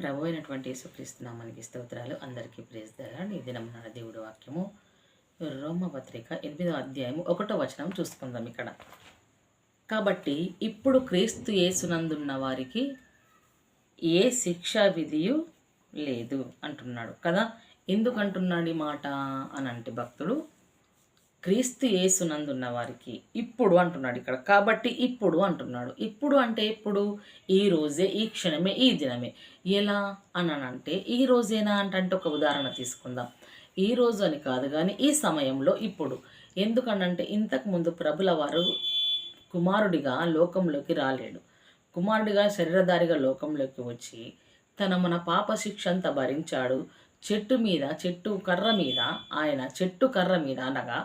ప్రభు అయినటువంటి యేసుక్రీస్తునామానికి స్తోత్రాలు. అందరికీ ప్రేస్తారండి ఈ దినం నా దేవుడు వాక్యము. రోమపత్రిక ఎనిమిదో అధ్యాయము ఒకటో వచనం చూసుకుందాం ఇక్కడ. కాబట్టి ఇప్పుడు క్రీస్తు యేసునందున్న వారికి ఏ శిక్షా విధియు లేదు అంటున్నాడు కదా. ఎందుకంటున్నాడు ఈ మాట అని అంటే భక్తుడు క్రీస్తు యేసునందున్న వారికి ఇప్పుడు అంటున్నాడు ఇక్కడ. కాబట్టి ఇప్పుడు అంటున్నాడు. ఇప్పుడు అంటే ఇప్పుడు? ఈ రోజే ఈ క్షణమే ఈ దినమే. ఎలా అని అంటే ఈ రోజేనా అంటే ఒక ఉదాహరణ తీసుకుందాం. ఈ రోజు అని కాదు కానీ ఈ సమయంలో ఇప్పుడు. ఎందుకనంటే ఇంతకుముందు ప్రభుల వారు కుమారుడిగా లోకంలోకి రాలేడు. కుమారుడిగా శరీరధారిగా లోకంలోకి వచ్చి తన మన పాప శిక్ష అంతా భరించాడు. చెట్టు మీద చెట్టు కర్ర మీద ఆయన చెట్టు కర్ర మీద అనగా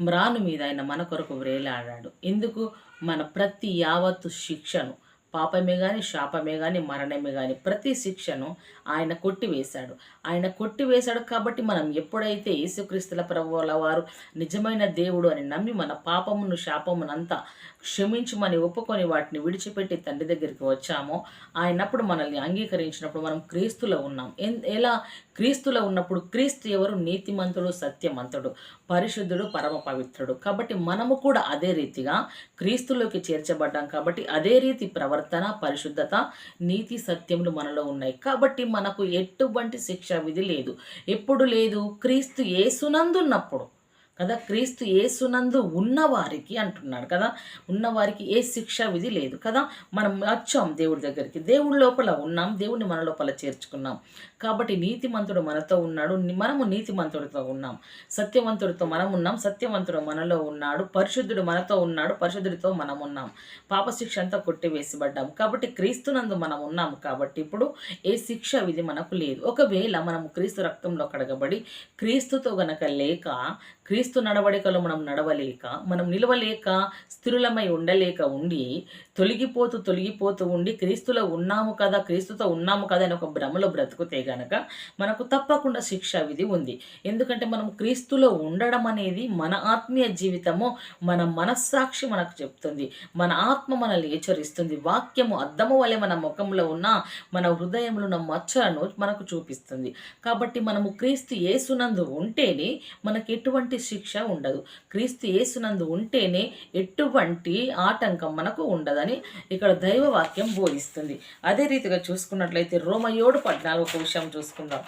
మ్రాను మీద ఆయన మన కొరకు వ్రేలాడాడు ఎందుకు మన ప్రతి యావత్తు శిక్షను పాపమే కానీ శాపమే కానీ మరణమే కానీ ప్రతి శిక్షను ఆయన కొట్టివేశాడు. ఆయన కొట్టివేశాడు కాబట్టి మనం ఎప్పుడైతే యేసుక్రీస్తుల ప్రభువుల వారు నిజమైన దేవుడు అని నమ్మి మన పాపమును శాపమునంతా క్షమించమని ఒప్పుకొని వాటిని విడిచిపెట్టి తండ్రి దగ్గరికి వచ్చామో ఆయనప్పుడు మనల్ని అంగీకరించినప్పుడు మనం క్రీస్తులో ఉన్నాం. ఎన్- ఎలా? క్రీస్తులో ఉన్నప్పుడు క్రీస్తు ఎవరు? నీతిమంతుడు సత్యమంతుడు పరిశుద్ధుడు పరమ పవిత్రుడు. కాబట్టి మనము కూడా అదే రీతిగా క్రీస్తులోకి చేర్చబడ్డాం కాబట్టి అదే రీతి ప్రవర్తన పరిశుద్ధత నీతి సత్యములు మనలో ఉన్నాయి. కాబట్టి మనకు ఎటువంటి శిక్ష విధి లేదు. ఎప్పుడు లేదు. క్రీస్తు ఏసునందున్నప్పుడు కదా? క్రీస్తు ఏసునందు ఉన్నవారికి అంటున్నాడు కదా? ఉన్నవారికి ఏ శిక్ష విధి లేదు కదా? మనం వచ్చాం దేవుడి దగ్గరికి. దేవుడి లోపల ఉన్నాం దేవుడిని మన లోపల చేర్చుకున్నాం. కాబట్టి నీతిమంతుడు మనతో ఉన్నాడు మనము నీతిమంతుడితో ఉన్నాం. సత్యవంతుడితో మనం ఉన్నాం సత్యవంతుడు మనలో ఉన్నాడు పరిశుద్ధుడు మనతో ఉన్నాడు పరిశుద్ధుడితో మనం ఉన్నాం. పాపశిక్ష అంతా కొట్టివేసిబడ్డాం. కాబట్టి క్రీస్తునందు మనం ఉన్నాం కాబట్టి ఇప్పుడు ఏ శిక్ష విధి మనకు లేదు. ఒకవేళ మనం క్రీస్తు రక్తంలో కడగబడి క్రీస్తుతో గనక లేక క్రీస్తు నడవడికలో మనం నడవలేక మనం నిలవలేక స్థిరులమై ఉండలేక ఉండి తొలగిపోతూ తొలగిపోతూ ఉండి క్రీస్తులో ఉన్నాము కదా క్రీస్తుతో ఉన్నాము కదా అని ఒక భ్రమలో బ్రతుకుతే గనక మనకు తప్పకుండా శిక్ష విధి ఉంది. ఎందుకంటే మనం క్రీస్తులో ఉండడం అనేది మన ఆత్మీయ జీవితము మన మనస్సాక్షి మనకు చెప్తుంది. మన ఆత్మ మనల్ని హెచ్చరిస్తుంది. వాక్యము అద్దము వలె మన ముఖంలో ఉన్న మన హృదయంలో ఉన్న మచ్చలను మనకు చూపిస్తుంది. కాబట్టి మనము క్రీస్తు ఏసునందు ఉంటేనే మనకు ఎటువంటి శిక్ష ఉండదు. క్రీస్తు ఏసునందు ఉంటేనే ఎటువంటి ఆటంకం మనకు ఉండదు. అని ఇక్కడ దైవ వాక్యం బోధిస్తుంది. అదే రీతిగా చూసుకున్నట్లయితే రోమయోడు పద్నాలుగు ఒక విషయం చూసుకుందాం.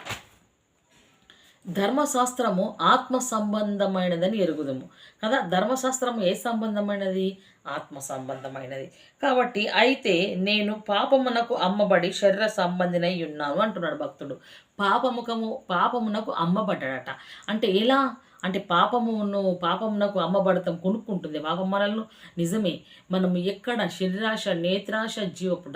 ధర్మశాస్త్రము ఆత్మ సంబంధమైనదని ఎరుగుదము. కదా ధర్మశాస్త్రము ఏ సంబంధమైనది? ఆత్మ సంబంధమైనది కాబట్టి అయితే నేను పాపమునకు అమ్మబడి శరీర సంబంధినై ఉన్నాను అంటున్నాడు భక్తుడు. పాపముఖము పాపమునకు అమ్మబడ్డాడట. అంటే ఎలా? అంటే పాపమును పాపమునకు అమ్మబడతాం కొనుక్కుంటుంది. పాపం మనల్ని నిజమే మనం ఎక్కడ శరీరాశ నేత్రాశ జీవపు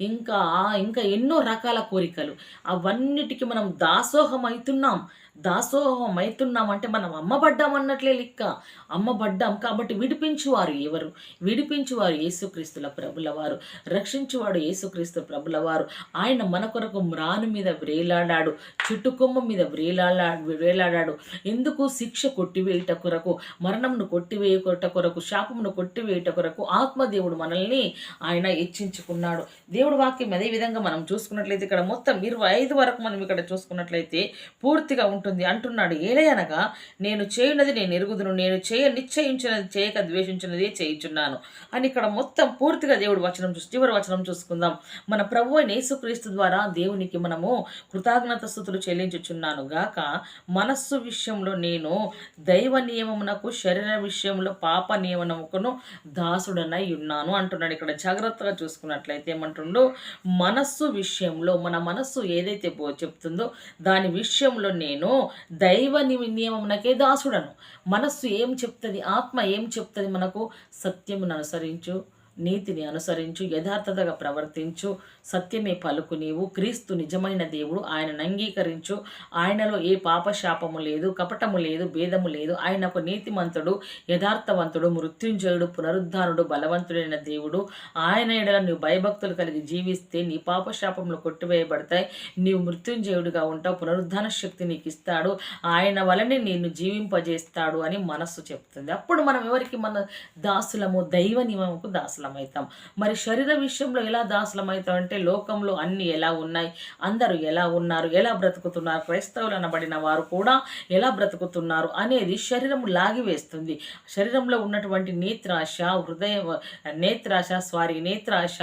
ఇంకా ఇంకా ఎన్నో రకాల కోరికలు. అవన్నిటికీ మనం దాసోహం అవుతున్నాం. దాసోహం అవుతున్నాం అంటే మనం అమ్మబడ్డాం అన్నట్లే లెక్క. అమ్మబడ్డాం కాబట్టి విడిపించువారు ఎవరు? విడిపించువారు యేసుక్రీస్తుల ప్రభుల వారు రక్షించువాడు యేసుక్రీస్తు ప్రభుల వారు ఆయన మన కొరకు మ్రాను మీద వ్రేలాడాడు చుట్టుకొమ్మ మీద వ్రేలాడా వ్రేలాడాడు. ఎందుకు? శిక్ష కొట్టివేయుట కొరకు మరణమును కొట్టివేయుట కొరకు శాపమును కొట్టివేయుట కొరకు ఆత్మదేవుడు మనల్ని ఆయన హెచ్చించుకున్నాడు. దేవుడు వాక్యం అదే విధంగా మనం చూసుకున్నట్లయితే ఇక్కడ మొత్తం ఇరవై ఐదు వరకు మనం ఇక్కడ చూసుకున్నట్లయితే పూర్తిగా ఉంటుంది ఉంటుంది. అంటున్నాడు ఏలయనగా నేను చేయునది నేను ఎరుగుదును నేను చేయ నిశ్చయించినది చేయక ద్వేషించినది చేయించున్నాను. అని ఇక్కడ మొత్తం పూర్తిగా దేవుడు వచనం చూసి చివరి వచనం చూసుకుందాం. మన ప్రభు అయిన యేసుక్రీస్తు ద్వారా దేవునికి మనము కృతజ్ఞత స్థుతులు చెల్లించుచున్నాను గాక మనస్సు విషయంలో నేను దైవ నియమమునకు శరీర విషయంలో పాప నియమనముకును దాసుడనై ఉన్నాను అంటున్నాడు. ఇక్కడ జాగ్రత్తగా చూసుకున్నట్లయితే ఏమంటుండో? మనస్సు విషయంలో మన మనస్సు ఏదైతే చెప్తుందో దాని విషయంలో నేను దైవ నియమమునకే దాసుడను. మనస్సు ఏం చెప్తుంది? ఆత్మ ఏం చెప్తుంది మనకు? సత్యమును అనుసరించు నీతిని అనుసరించు యథార్థతగా ప్రవర్తించు సత్యమే పలుకు నీవు క్రీస్తు నిజమైన దేవుడు. ఆయనను అంగీకరించు ఆయనలో ఏ పాపశాపము లేదు కపటము లేదు భేదము లేదు. ఆయన ఒక నీతిమంతుడు యథార్థవంతుడు మృత్యుంజయుడు పునరుద్ధానుడు బలవంతుడైన దేవుడు. ఆయన ఎడల నువ్వు భయభక్తులు కలిగి జీవిస్తే నీ పాపశాపములు కొట్టివేయబడతాయి. నీవు మృత్యుంజయుడిగా ఉంటావు. పునరుద్ధాన శక్తి నీకు ఇస్తాడు ఆయన వలనే నిన్ను జీవింపజేస్తాడు అని మనస్సు చెప్తుంది. అప్పుడు మనం ఎవరికి? మన దాసులము దైవ నియమముకు దాసులమవుతాం మరి శరీర విషయంలో ఎలా దాసులమవుతాం అంటే అంటే లోకంలో అన్ని ఎలా ఉన్నాయి? అందరూ ఎలా ఉన్నారు? ఎలా బ్రతుకుతున్నారు? క్రైస్తవులు అనబడిన వారు కూడా ఎలా బ్రతుకుతున్నారు అనేది శరీరం లాగివేస్తుంది. శరీరంలో ఉన్నటువంటి నేత్రాశ హృదయ నేత్రాశ స్వారీ నేత్రాశ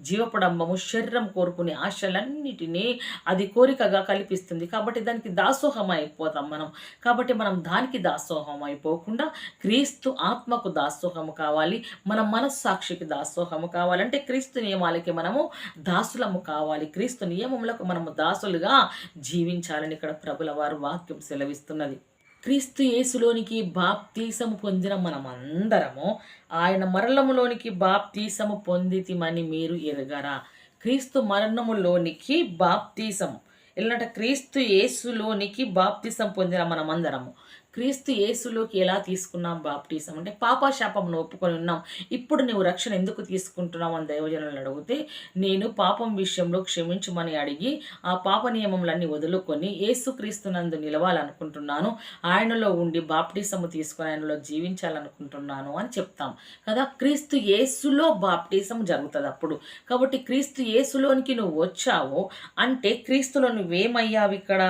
జీవపడంబము శరీరం కోరుకునే ఆశలన్నిటినీ అది కోరికగా కల్పిస్తుంది. కాబట్టి దానికి దాసోహం అయిపోతాం మనం. కాబట్టి మనం దానికి దాసోహం అయిపోకుండా క్రీస్తు ఆత్మకు దాసోహము కావాలి. మన మనస్సాక్షికి దాసోహము కావాలంటే క్రీస్తు నియమాలకి మనము దాసులము కావాలి. క్రీస్తు నియమములకు మనము దాసులుగా జీవించాలని ఇక్కడ ప్రభుల వారు వాక్యం సెలవిస్తున్నది. క్రీస్తు యేసులోనికి బాప్తీసము పొందిన మనమందరము ఆయన మరణములోనికి బాప్తీసము పొందితిమని మీరు ఎరగరా. క్రీస్తు మరణములోనికి బాప్తీసము. ఎలాంట క్రీస్తు యేసులోనికి బాప్తీసం పొందిన మనమందరము. క్రీస్తు యేసులోకి ఎలా తీసుకున్నాం బాప్టిజం? అంటే పాపశాపమును ఒప్పుకొని ఉన్నాం. ఇప్పుడు నువ్వు రక్షణ ఎందుకు తీసుకుంటున్నావు అని దైవజనులను అడిగితే నేను పాపం విషయంలో క్షమించమని అడిగి ఆ పాప నియమములన్నీ వదులుకొని యేసుక్రీస్తునందు నిలవాలనుకుంటున్నాను. ఆయనలో ఉండి బాప్టిజము తీసుకొని ఆయనలో జీవించాలనుకుంటున్నాను అని చెప్తాం. కదా? క్రీస్తు యేసులో బాప్టిజం జరుగుతుంది అప్పుడు. కాబట్టి క్రీస్తు యేసులోనికి నువ్వు వచ్చావు అంటే క్రీస్తులో నువ్వేమయ్యావు ఇక్కడ?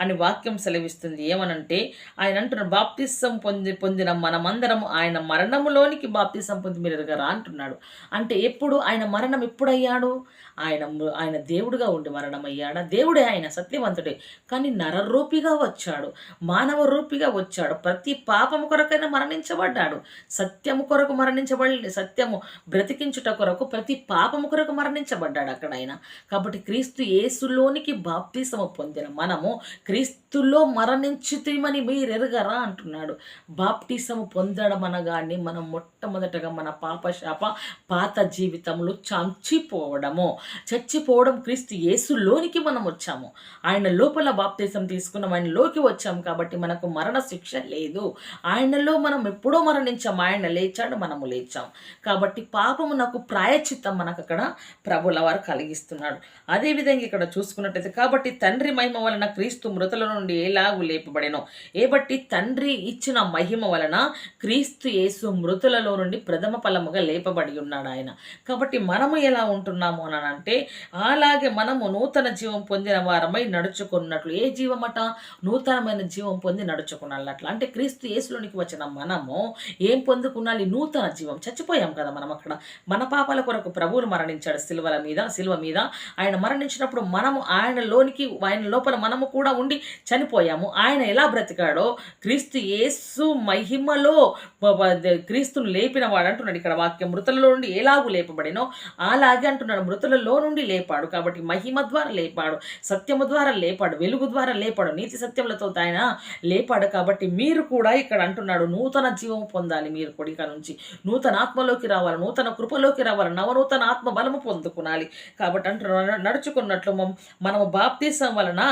అని వాక్యం సెలవిస్తుంది. ఏమనంటే ఆయన అంటున్న బాప్తిసం పొంది పొందిన మనమందరం ఆయన మరణములోనికి బాప్తిసం పొంది మీరు ఎరగరా అంటున్నాడు. అంటే ఎప్పుడు ఆయన మరణం ఎప్పుడయ్యాడు? ఆయన ఆయన దేవుడుగా ఉండి మరణమయ్యాడా? దేవుడే ఆయన సత్యవంతుడే. కానీ నరరూపిగా వచ్చాడు. మానవ రూపిగా వచ్చాడు. ప్రతి పాపము కొరకైనా మరణించబడ్డాడు. సత్యము కొరకు మరణించబడి సత్యము బ్రతికించుట కొరకు ప్రతి పాపము కొరకు మరణించబడ్డాడు అక్కడ ఆయన కాబట్టి క్రీస్తు యేసులోనికి బాప్తిసము పొందిన మనము క్రీస్తులో మరణించుతీమని మీరు ఎరగరా అంటున్నాడు. బాప్టిసము పొందడం అనగానే మనం మొట్టమొదటగా మన పాపశాప పాత జీవితంలో చంచిపోవడము చచ్చిపోవడం క్రీస్తు యేసులోనికి మనం వచ్చాము. ఆయన లోపల బాప్తిసం తీసుకున్నాం ఆయనలోకి వచ్చాం కాబట్టి మనకు మరణ శిక్ష లేదు. ఆయనలో మనం ఎప్పుడో మరణించాం ఆయన లేచాడు మనము లేచాం. కాబట్టి పాపము నాకు ప్రాయచిత్తం మనకు అక్కడ ప్రభుల వారు కలిగిస్తున్నాడు. అదేవిధంగా ఇక్కడ చూసుకున్నట్టయితే కాబట్టి తండ్రి మహిమ వలన క్రీస్తు మృతుల నుండి ఎలాగూ లేపబడెను. ఏ బట్టి తండ్రి ఇచ్చిన మహిమ వలన క్రీస్తు యేసు మృతులలో నుండి ప్రథమ ఫలముగా లేపబడి ఉన్నాడు ఆయన. కాబట్టి మనము ఎలా ఉంటున్నాము అని అంటే అలాగే మనము నూతన జీవం పొందిన వారమై నడుచుకున్నట్లు ఏ జీవమట? నూతనమైన జీవం పొంది నడుచుకున్నట్లు అంటే క్రీస్తు యేసులోనికి వచ్చిన మనము ఏం పొందుకున్నాలి? నూతన జీవం. చచ్చిపోయాం కదా మనం అక్కడ. మన పాపాల కొరకు ప్రభువులు మరణించాడు. సిల్వల మీద సిల్వ మీద. ఆయన మరణించినప్పుడు మనము ఆయనలోనికి ఆయన లోపల మనము కూడా ఉండి చనిపోయాము. ఆయన ఎలా బ్రతికాడో క్రీస్తు యేసు మహిమలో క్రీస్తును లేపిన వాడు అంటున్నాడు ఇక్కడ వాక్యం. మృతులలో నుండి ఎలాగూ లేపబడినో అలాగే అంటున్నాడు. మృతులలో నుండి లేపాడు కాబట్టి మహిమ ద్వారా లేపాడు సత్యము ద్వారా లేపాడు వెలుగు ద్వారా లేపాడు నీతి సత్యములతో ఆయన లేపాడు కాబట్టి మీరు కూడా ఇక్కడ అంటున్నాడు. నూతన జీవం పొందాలి మీరు కూడా ఇక్కడ నుంచి. నూతన ఆత్మలోకి రావాలి నూతన కృపలోకి రావాలి నవనూతన ఆత్మ బలము పొందుకునాలి. కాబట్టి అంటున్నాడు నడుచుకున్నట్లు మనము బాప్తీసం వలన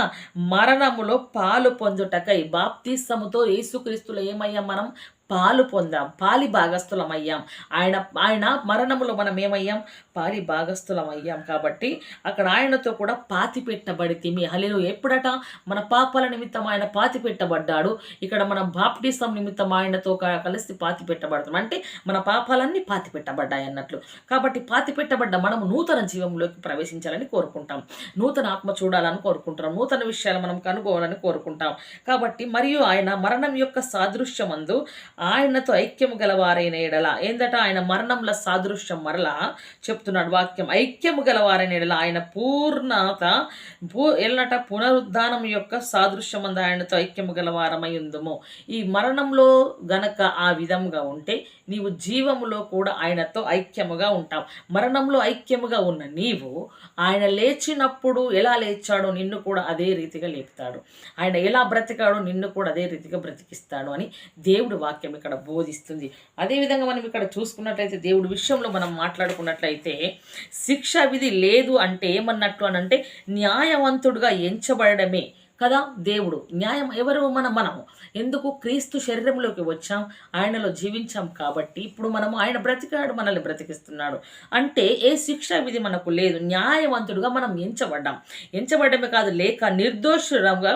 మరణ మరణములో పాలు పొందుటకై బాప్తీసముతో యేసుక్రీస్తులు ఏమయ్యా మనం? పాలు పొందాం పాలి భాగస్థులం అయ్యాం ఆయన ఆయన మరణములో మనం ఏమయ్యాం పాలి భాగస్థులం అయ్యాం కాబట్టి అక్కడ ఆయనతో కూడా పాతి పెట్టబడి తిమి హలిలో ఎప్పుడట? మన పాపాల నిమిత్తం ఆయన పాతి పెట్టబడ్డాడు. ఇక్కడ మనం బాప్టిసం నిమిత్తం ఆయనతో కలిసి పాతి పెట్టబడతాం. అంటే మన పాపాలన్నీ పాతి పెట్టబడ్డాయి అన్నట్లు. కాబట్టి పాతి పెట్టబడ్డ మనము నూతన జీవంలోకి ప్రవేశించాలని కోరుకుంటాం. నూతన ఆత్మ చూడాలని కోరుకుంటాం. నూతన విషయాలు మనం కనుగోవాలని కోరుకుంటాం. కాబట్టి మరియు ఆయన మరణం యొక్క సాదృశ్యమందు ఆయనతో ఐక్యము గలవారైన ఎడల. ఏందట? ఆయన మరణంల సాదృశ్యం మరలా చెప్తున్నాడు వాక్యం. ఐక్యము గలవారైన ఎడల. ఆయన పూర్ణత పూ ఎల్లట పునరుద్ధానం యొక్క సాదృశ్యమందు ఆయనతో ఐక్యము గలవారమై ఉందము. ఈ మరణంలో గనక ఆ విధముగా ఉంటే నీవు జీవములో కూడా ఆయనతో ఐక్యముగా ఉంటావు. మరణంలో ఐక్యముగా ఉన్న నీవు ఆయన లేచినప్పుడు ఎలా లేచాడో నిన్ను కూడా అదే రీతిగా లేపుతాడు. ఆయన ఎలా బ్రతికాడో నిన్ను కూడా అదే రీతిగా బ్రతికిస్తాడు అని దేవుడు వాక్యం వాక్యం ఇక్కడ బోధిస్తుంది. అదేవిధంగా మనం ఇక్కడ చూసుకున్నట్లయితే దేవుడి విషయంలో మనం మాట్లాడుకున్నట్లయితే శిక్ష విధి లేదు అంటే ఏమన్నట్టు అని అంటే న్యాయవంతుడుగా ఎంచబడమే కదా దేవుడు. న్యాయం ఎవరు మన మనము? ఎందుకు క్రీస్తు శరీరంలోకి వచ్చాం? ఆయనలో జీవించాం కాబట్టి ఇప్పుడు మనము ఆయన బ్రతికాడు మనల్ని బ్రతికిస్తున్నాడు. అంటే ఏ శిక్ష విధి మనకు లేదు. న్యాయవంతుడుగా మనం ఎంచబడ్డాం. ఎంచబడ్డమే కాదు లేక నిర్దోషురంగా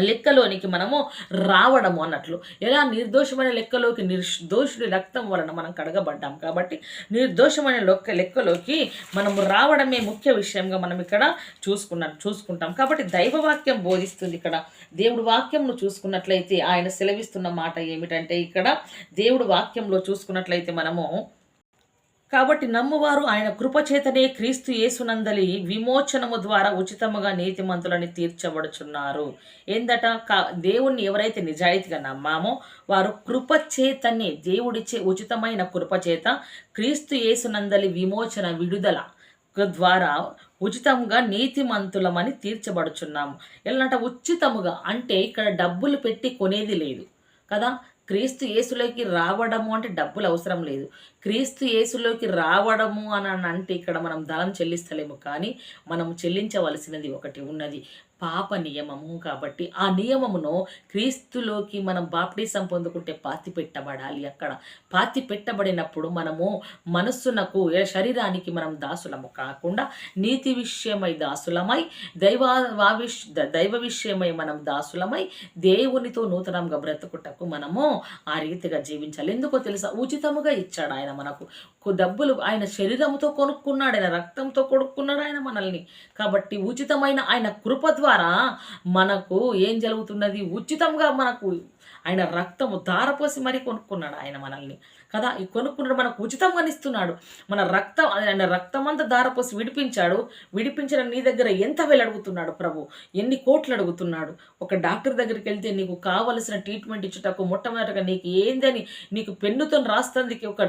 లెక్కలోనికి మనము రావడము అన్నట్లు. ఎలా? నిర్దోషమైన లెక్కలోకి నిర్దోషుడి రక్తం వలన మనం కడగబడ్డాం కాబట్టి నిర్దోషమైన లెక్క లెక్కలోకి మనము రావడమే ముఖ్య విషయంగా మనం ఇక్కడ చూసుకున్నాం చూసుకుంటాం. కాబట్టి దైవవాక్యం బోధిస్తుంది ఇక్కడ. దేవుడు వాక్యంను చూసుకున్నట్లయితే ఆయన సెలవిస్తున్న మాట ఏమిటంటే ఇక్కడ దేవుడు వాక్యంలో చూసుకున్నట్లయితే మనము కాబట్టి నమ్మువారు ఆయన కృపచేతనే క్రీస్తు యేసునందలి విమోచనము ద్వారా ఉచితముగా నీతిమంతులని తీర్చబడుచున్నారు. ఏందట కా దేవుణ్ణి ఎవరైతే నిజాయితీగా నమ్మామో వారు కృపచేతనే దేవుడిచ్చే ఉచితమైన కృపచేత క్రీస్తు యేసునందలి విమోచన విడుదల ద్వారా ఉచితంగా నీతిమంతులమని తీర్చబడుచున్నాము. ఎలాంట ఉచితముగా అంటే ఇక్కడ డబ్బులు పెట్టి కొనేది లేదు కదా? క్రీస్తు యేసులోకి రావడము అంటే డబ్బులు అవసరం లేదు. క్రీస్తు యేసులోకి రావడము అని అంటే ఇక్కడ మనం ధనం చెల్లిస్తలేము. కానీ మనం చెల్లించవలసినది ఒకటి ఉన్నది. పాప నియమము కాబట్టి ఆ నియమమును క్రీస్తులోకి మనం బాప్టిసం పొందుకుంటే పాతి పెట్టబడాలి అక్కడ. పాతి పెట్టబడినప్పుడు మనము మనస్సునకు శరీరానికి మనం దాసులము కాకుండా నీతి విషయమై దాసులమై దైవ వావిష్ దైవ విషయమై మనం దాసులమై దేవునితో నూతనంగా బ్రతుకుటకు మనము ఆ రీతిగా జీవించాలి. ఎందుకో తెలుసా? ఉచితముగా ఇచ్చాడు ఆయన మనకు. డబ్బులు ఆయన శరీరంతో కొనుక్కున్నాడు ఆయన రక్తంతో కొనుక్కున్నాడు ఆయన మనల్ని. కాబట్టి ఉచితమైన ఆయన కృప ద్వారా మనకు ఏం జరుగుతున్నది? ఉచితంగా మనకు ఆయన రక్తము ధారపోసి మరీ కొనుక్కున్నాడు ఆయన మనల్ని. కదా? ఈ కొనుక్కున్నాడు మనకు ఉచితంగా ఇస్తున్నాడు మన రక్తం ఆయన రక్తం అంతా దారపోసి విడిపించాడు. విడిపించిన నీ దగ్గర ఎంత వేలు అడుగుతున్నాడు ప్రభు? ఎన్ని కోట్లు అడుగుతున్నాడు? ఒక డాక్టర్ దగ్గరికి వెళ్తే నీకు కావలసిన ట్రీట్మెంట్ ఇచ్చుటకు మొట్టమొదటిగా నీకు ఏందని నీకు పెన్నుతో రాస్తందుకే ఒక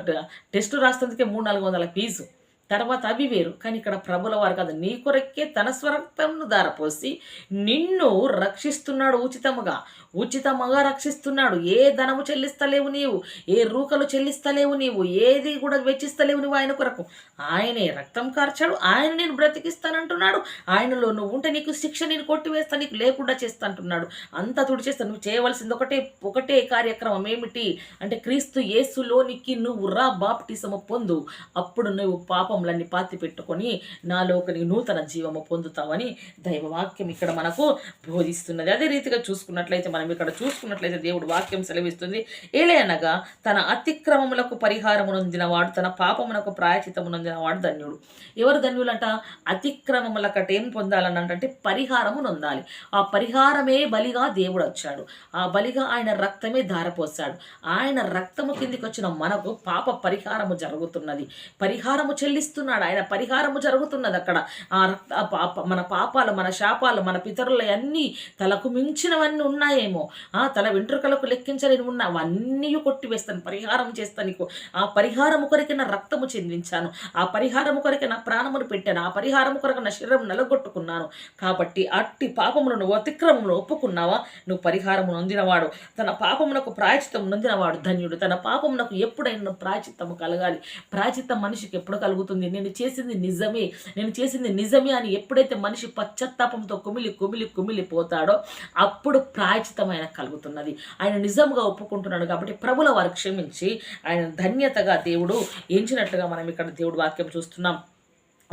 టెస్ట్ రాస్తందుకే మూడు నాలుగు వందల ఫీజు. తర్వాత అవి వేరు. కానీ ఇక్కడ ప్రభుల వారు కాదు. నీ కొరకే తన స్వరక్తంను దారపోసి నిన్ను రక్షిస్తున్నాడు ఉచితముగా. ఉచితముగా రక్షిస్తున్నాడు. ఏ ధనము చెల్లిస్తలేవు నీవు? ఏ రూకలు చెల్లిస్తలేవు నీవు? ఏది కూడా వెచ్చిస్తలేవు నువ్వు ఆయన కొరకు. ఆయనే రక్తం కార్చాడు. ఆయన నేను బ్రతికిస్తానంటున్నాడు. ఆయనలో నువ్వు ఉంటే నీకు శిక్ష నేను కొట్టివేస్తా నీకు లేకుండా చేస్తా అంటున్నాడు. అంతా తుడిచేస్తా. నువ్వు చేయవలసింది ఒకటే ఒకటే కార్యక్రమం ఏమిటి? అంటే క్రీస్తు యేసులోనికి నువ్వు రా బాప్టిసము పొందు. అప్పుడు నువ్వు పాపం పాపములన్నీ పాతి పెట్టుకొని నాలోకి నూతన జీవము పొందుతావని దైవవాక్యం ఇక్కడ మనకు బోధిస్తున్నది. అదే రీతిగా చూసుకున్నట్లయితే మనం ఇక్కడ చూసుకున్నట్లయితే దేవుడు వాక్యం సెలవిస్తుంది. ఏలైనగా తన అతిక్రమములకు పరిహారము వాడు తన పాపమునకు ప్రాయచితము నొందినవాడు ధన్యుడు. ఎవరు ధన్యులంట? అతిక్రమములకట ఏం పొందాలని అంటే పరిహారము నొందాలి. ఆ పరిహారమే బలిగా దేవుడు వచ్చాడు. ఆ బలిగా ఆయన రక్తమే ధారపోసాడు ఆయన రక్తము కిందికి వచ్చిన మనకు పాప పరిహారము జరుగుతున్నది. పరిహారము చెల్లి చెల్లిస్తున్నాడు ఆయన పరిహారము జరుగుతున్నది అక్కడ. ఆ రక్త పాప మన పాపాలు మన శాపాలు మన పితరుల అన్నీ తలకు మించినవన్నీ ఉన్నాయేమో. ఆ తల వెంట్రుకలకు లెక్కించలేని ఉన్న అవన్నీ కొట్టివేస్తాను. పరిహారం చేస్తాను నీకు. ఆ పరిహారము కొరకే నా రక్తము చెందించాను. ఆ పరిహారము కొరకే నా ప్రాణమును పెట్టాను. ఆ పరిహారము కొరకు నా శరీరం నలగొట్టుకున్నాను. కాబట్టి అట్టి పాపమును నువ్వు అతిక్రమమును ఒప్పుకున్నావా? నువ్వు పరిహారము నొందినవాడు. తన పాపమునకు ప్రాయచితం నొందినవాడు ధన్యుడు. తన పాపమునకు ఎప్పుడైనా ప్రాయచిత్తము కలగాలి. ప్రాచిత్తం మనిషికి ఎప్పుడు కలుగుతుంది? నేను చేసింది నిజమే. నేను చేసింది నిజమే అని ఎప్పుడైతే మనిషి పశ్చాత్తాపంతో కుమిలి కుమిలి కుమిలి పోతాడో అప్పుడు ప్రాయచితమైన కలుగుతున్నది. ఆయన నిజంగా ఒప్పుకుంటున్నాడు కాబట్టి ప్రభుల వారు క్షమించి ఆయన ధన్యతగా దేవుడు ఎంచినట్లుగా మనం ఇక్కడ దేవుడు వాక్యం చూస్తున్నాం.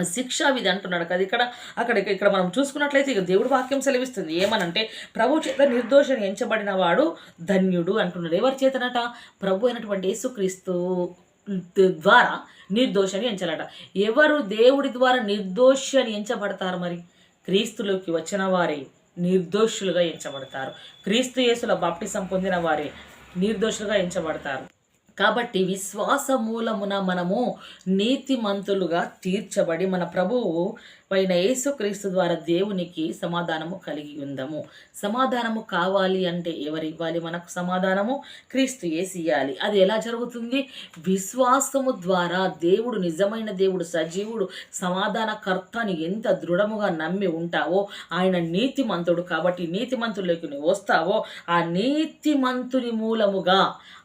శిక్షా విధి అంటున్నాడు కదా ఇక్కడ అక్కడ ఇక్కడ మనం చూసుకున్నట్లయితే ఇక దేవుడు వాక్యం సెలవిస్తుంది. ఏమనంటే ప్రభు చేత నిర్దోషం ఎంచబడిన వాడు ధన్యుడు అంటున్నాడు. ఎవరి చేతనట? ప్రభు అయినటువంటి యేసుక్రీస్తు. ద్వారా నిర్దోషని ఎంచాలట. ఎవరు దేవుడి ద్వారా నిర్దోషి అని ఎంచబడతారు మరి? క్రీస్తులోకి వచ్చిన వారే నిర్దోషులుగా ఎంచబడతారు. క్రీస్తు యేసుల బాప్టిసం పొందిన వారే నిర్దోషులుగా ఎంచబడతారు. కాబట్టి విశ్వాస మూలమున మనము నీతిమంతులుగా తీర్చబడి మన ప్రభువు పైన యేసుక్రీస్తు ద్వారా దేవునికి సమాధానము కలిగి ఉందము. సమాధానము కావాలి అంటే ఎవరు ఇవ్వాలి? మనకు సమాధానము క్రీస్తు ఏసి ఇవ్వాలి అది ఎలా జరుగుతుంది? విశ్వాసము ద్వారా దేవుడు నిజమైన దేవుడు సజీవుడు సమాధానకర్తని ఎంత దృఢముగా నమ్మి ఉంటావో ఆయన నీతిమంతుడు కాబట్టి నీతిమంతుల్లోకి నువ్వు వస్తావో ఆ నీతిమంతుని మూలముగా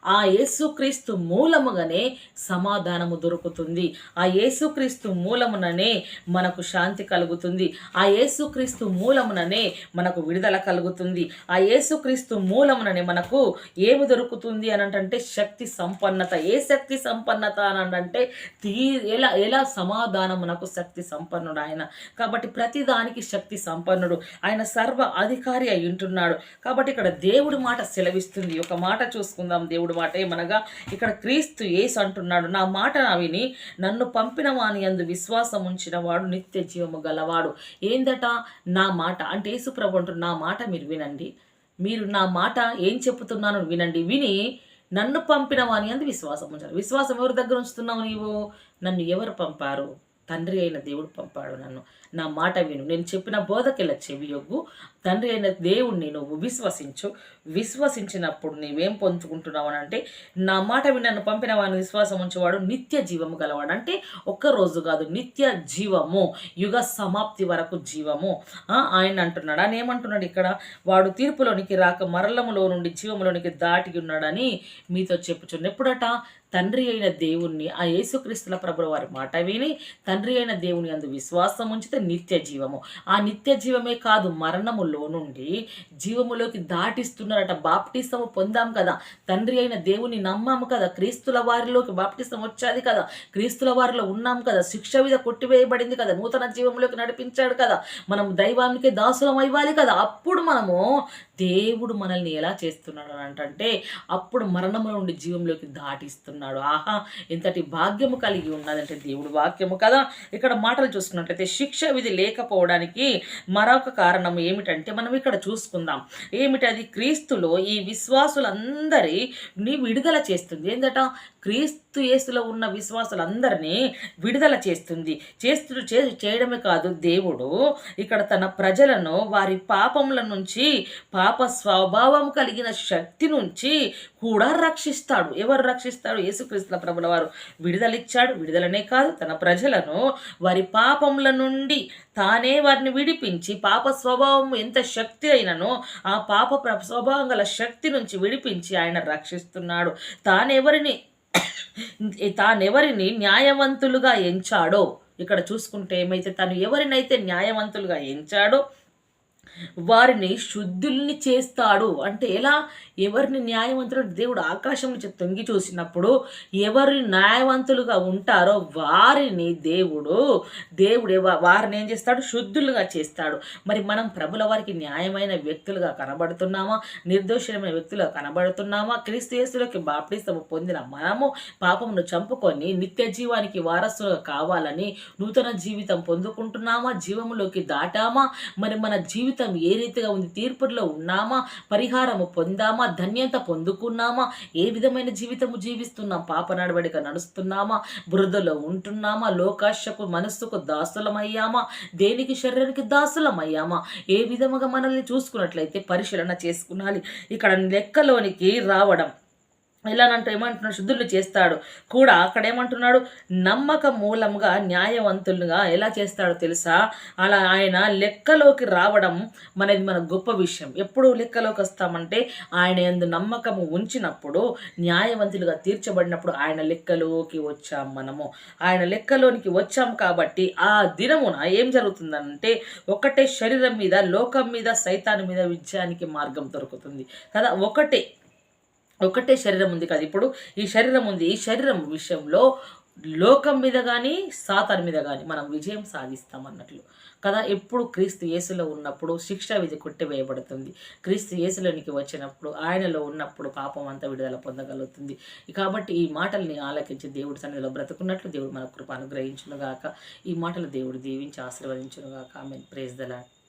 ఆ యేసుక్రీస్తు మూలముగానే సమాధానము దొరుకుతుంది. ఆ యేసుక్రీస్తు మూలముననే మనకు శాంతి శాంతి కలుగుతుంది. ఆ యేసుక్రీస్తు మూలముననే మనకు విడుదల కలుగుతుంది. ఆ యేసుక్రీస్తు మూలముననే మనకు ఏమి దొరుకుతుంది అని అంటే శక్తి సంపన్నత. ఏ శక్తి సంపన్నత అని అంటే తీ ఎలా ఎలా సమాధానమునకు శక్తి సంపన్నుడు ఆయన. కాబట్టి ప్రతిదానికి శక్తి సంపన్నుడు. ఆయన సర్వ అధికారి అయి ఉంటున్నాడు. కాబట్టి ఇక్కడ దేవుడి మాట సెలవిస్తుంది. ఒక మాట చూసుకుందాం దేవుడి మాట ఏమనగా ఇక్కడ క్రీస్తు ఏసు అంటున్నాడు. నా మాట విని నన్ను పంపిన వాని అందు విశ్వాసం ఉంచిన వాడు నిత్య జీవము గలవాడు. ఏందట? నా మాట అంటే యేసుప్రభు అంటారు నా మాట మీరు వినండి. మీరు నా మాట ఏం చెప్తున్నానో వినండి. విని నన్ను పంపిన వాని అందు విశ్వాసం ఉంచాలి. విశ్వాసం ఎవరి దగ్గర ఉంచుతున్నావు నీవు? నన్ను ఎవరు పంపారు? తండ్రి అయిన దేవుడు పంపాడు నన్ను. నా మాట విను. నేను చెప్పిన బోధకెళ్ళ చెవియొగ్గు తండ్రి అయిన దేవుణ్ణి నువ్వు విశ్వసించు. విశ్వసించినప్పుడు నీవేం పొందుకుంటున్నావు అని అంటే నా మాట విని నన్ను పంపిన వాడిని విశ్వాసం ఉంచేవాడు నిత్య జీవము గలవాడు. అంటే ఒక్క రోజు కాదు నిత్య జీవము. యుగ సమాప్తి వరకు జీవము. ఆయన అంటున్నాడు. ఆయన ఏమంటున్నాడు ఇక్కడ? వాడు తీర్పులోనికి రాక మరలములో నుండి జీవములోనికి దాటి ఉన్నాడని మీతో చెప్పుచున్న ఎప్పుడట? తండ్రి అయిన దేవుణ్ణి ఆ యేసుక్రీస్తుల ప్రభుల వారి మాట విని తండ్రి అయిన దేవుని అందు విశ్వాసం ఉంచితే నిత్య జీవము. ఆ నిత్య జీవమే కాదు మరణములో నుండి జీవములోకి దాటిస్తున్నారట. బాప్టిసము పొందాం కదా. తండ్రి అయిన దేవుని నమ్మాము కదా. క్రీస్తుల వారిలోకి బాప్టిసం వచ్చాది కదా. క్రీస్తుల వారిలో ఉన్నాం కదా. శిక్ష మీద కొట్టివేయబడింది కదా. నూతన జీవంలోకి నడిపించాడు కదా. మనం దైవానికి దాసులం అవ్వాలి కదా. అప్పుడు మనము దేవుడు మనల్ని ఎలా చేస్తున్నాడు అని అంటే అప్పుడు మరణము నుండి జీవంలోకి దాటిస్తున్నాడు. ఆహా! ఇంతటి భాగ్యము కలిగి ఉన్నదంటే దేవుడు వాక్యము కదా. ఇక్కడ మాటలు చూసుకున్నట్లయితే శిక్ష విధి లేకపోవడానికి మరొక కారణం ఏమిటంటే మనం ఇక్కడ చూసుకుందాం. ఏమిటది? క్రీస్తులో ఈ విశ్వాసులందరినీ విడుదల చేస్తుంది. ఏందట? క్రీస్తు యేసులో ఉన్న విశ్వాసులందరినీ విడుదల చేస్తుంది. చేస్తు చే చేయడమే కాదు దేవుడు ఇక్కడ తన ప్రజలను వారి పాపముల నుంచి పాప స్వభావం కలిగిన శక్తి నుంచి కూడా రక్షిస్తాడు. ఎవరు రక్షిస్తాడు యేసుక్రీస్తుల ప్రభుల వారు. విడుదలిచ్చాడు. విడుదలనే కాదు తన ప్రజలను వారి పాపముల నుండి తానే వారిని విడిపించి పాప స్వభావం ఎంత శక్తి అయిననో ఆ పాప ప్ర- స్వభావం గల శక్తి నుంచి విడిపించి ఆయన రక్షిస్తున్నాడు. తానెవరిని తానెవరిని న్యాయవంతులుగా ఎంచాడో? ఇక్కడ చూసుకుంటే ఏమైతే తను ఎవరినైతే న్యాయవంతులుగా ఎంచాడో వారిని శుద్ధుల్ని చేస్తాడు. అంటే ఎలా? ఎవరిని న్యాయవంతులు? దేవుడు ఆకాశం నుంచి తొంగి చూసినప్పుడు ఎవరు న్యాయవంతులుగా ఉంటారో వారిని దేవుడు దేవుడు వారిని ఏం చేస్తాడు? శుద్ధులుగా చేస్తాడు. మరి మనం ప్రభుల వారికి న్యాయమైన వ్యక్తులుగా కనబడుతున్నామా? నిర్దోషమైన వ్యక్తులుగా కనబడుతున్నామా? క్రీస్తుయేసులకి బాప్టిస్తము పొందిన మనము పాపమును చంపుకొని నిత్య జీవానికి వారసులుగా కావాలని నూతన జీవితం పొందుకుంటున్నామా? జీవములోకి దాటామా? మరి మన జీవితం ఏ రీతిగా ఉంది? తీర్పులో ఉన్నామా? పరిహారము పొందామా? ధన్యత పొందుకున్నామా? ఏ విధమైన జీవితము జీవిస్తున్నాం? పాప నడవడిక నడుస్తున్నామా? బురదలో ఉంటున్నామా? లోకాశకు మనస్సుకు దాసులమయ్యామా? దేనికి శరీరానికి దాసులమయ్యామా? ఏ విధముగా మనల్ని చూసుకున్నట్లయితే పరిశీలన చేసుకునాలి. ఇక్కడ లెక్కలోనికి రావడం. ఇలానంటూ ఏమంటున్నాడు? శుద్ధులు చేస్తాడు. కూడా అక్కడ ఏమంటున్నాడు నమ్మక మూలంగా న్యాయవంతులుగా ఎలా చేస్తాడో తెలుసా? అలా ఆయన లెక్కలోకి రావడం మనది మన గొప్ప విషయం. ఎప్పుడు లెక్కలోకి వస్తామంటే ఆయన ఎందు నమ్మకము ఉంచినప్పుడు న్యాయవంతులుగా తీర్చబడినప్పుడు ఆయన లెక్కలోకి వచ్చాం మనము. ఆయన లెక్కలోనికి వచ్చాం కాబట్టి ఆ దినమున ఏం జరుగుతుందంటే ఒకటే శరీరం మీద లోకం మీద సైతాన్ మీద విజయానికి మార్గం దొరుకుతుంది. కదా? ఒకటే. ఒకటే శరీరం ఉంది కదా. ఇప్పుడు ఈ శరీరం ఉంది. ఈ శరీరం విషయంలో లోకం మీద కానీ సాతాన్ మీద కానీ మనం విజయం సాధిస్తాం అన్నట్లు. కదా ఎప్పుడు క్రీస్తు యేసులో ఉన్నప్పుడు శిక్ష విధి కొట్టివేయబడుతుంది. క్రీస్తు యేసులోనికి వచ్చినప్పుడు ఆయనలో ఉన్నప్పుడు పాపం అంతా విడుదల పొందగలుగుతుంది. కాబట్టి ఈ మాటల్ని ఆలకించి దేవుడి సన్నిధిలో బ్రతుకున్నట్లు దేవుడు మన కృప అనుగ్రహించునుగాక. ఈ మాటలు దేవుడు దీవించి ఆశీర్వదించునుగాక. ఆమె ప్రేజ్ దలాడ్